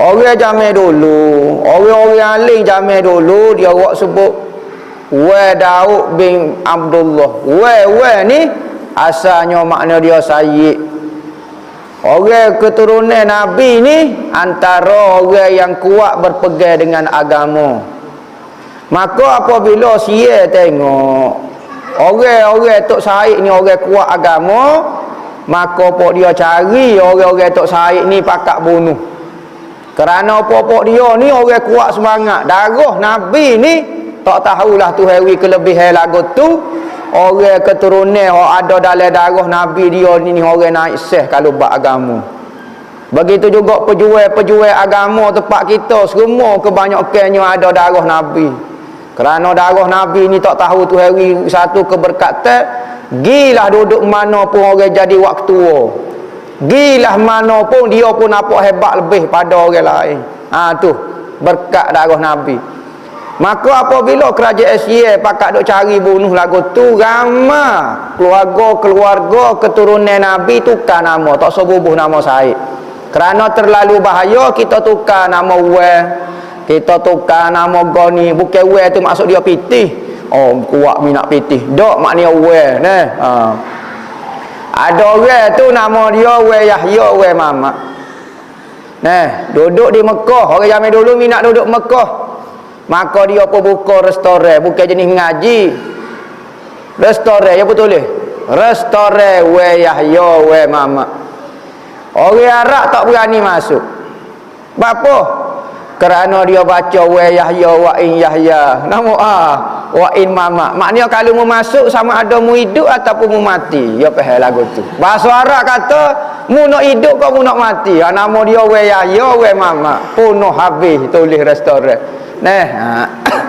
Orang zaman dulu, orang-orang alim zaman dulu dia buat sebut Wa Daud bin Abdullah. Wa wa ni asalnya makna dia sayyid. Orang keturunan Nabi ni antara orang yang kuat berpegang dengan agama. Maka apabila sia tengok orang-orang tok said ni orang kuat agama, maka pok dia cari orang-orang tok said ni pakak bunuh. Kerana pokok dia ni orang kuat semangat. Darah Nabi ni tak tahulah tu hari kelebihan lagu tu. Orang keturunan yang ada dalam darah Nabi dia ni, ni orang naik seh kalau buat agama. Begitu juga pejual-pejual agama tempat kita semua kebanyakannya ada darah Nabi. Kerana darah Nabi ni tak tahu tu hari satu keberkatan, gilah duduk mana pun orang jadi waktu. Gilah mana pun dia pun nampak hebat lebih pada orang lain. Ha tu berkat darah Nabi. Maka apabila kerajaan Asia pakat duk cari bunuh lagu tu ramai keluarga-keluarga keturunan Nabi tukar nama, tak sebubuh nama Said. Kerana terlalu bahaya kita tukar nama Wa, kita tukar nama Goni, bukan Wa tu maksud dia pitih. Oh, kuat minat pitih. Dok maknanya Wa, nah. Ha. Ada orang tu nama dia Wa Yahya Wa Mamat. Nah, duduk di Mekah. Orang zaman dulu minat duduk Mekah. Maka dia pun buka restoran, bukan jenis ngaji. Restoran, ya betul eh? Restoran Wa Yahya Wa Mamat. Orang Arab tak berani masuk. Apa? Kerana dia baca wa Yahya wa in Yahya. Nama ah wa in mama. Maknanya kalau mau masuk sama ada mu hidup ataupun mu mati. Ya faham lagu tu. Bahasa Arab kata mu nak hidup kau mu nak mati. Ha, nama dia wa Yahya wa mama. Punuh habis tulis restoran. Nah, ha.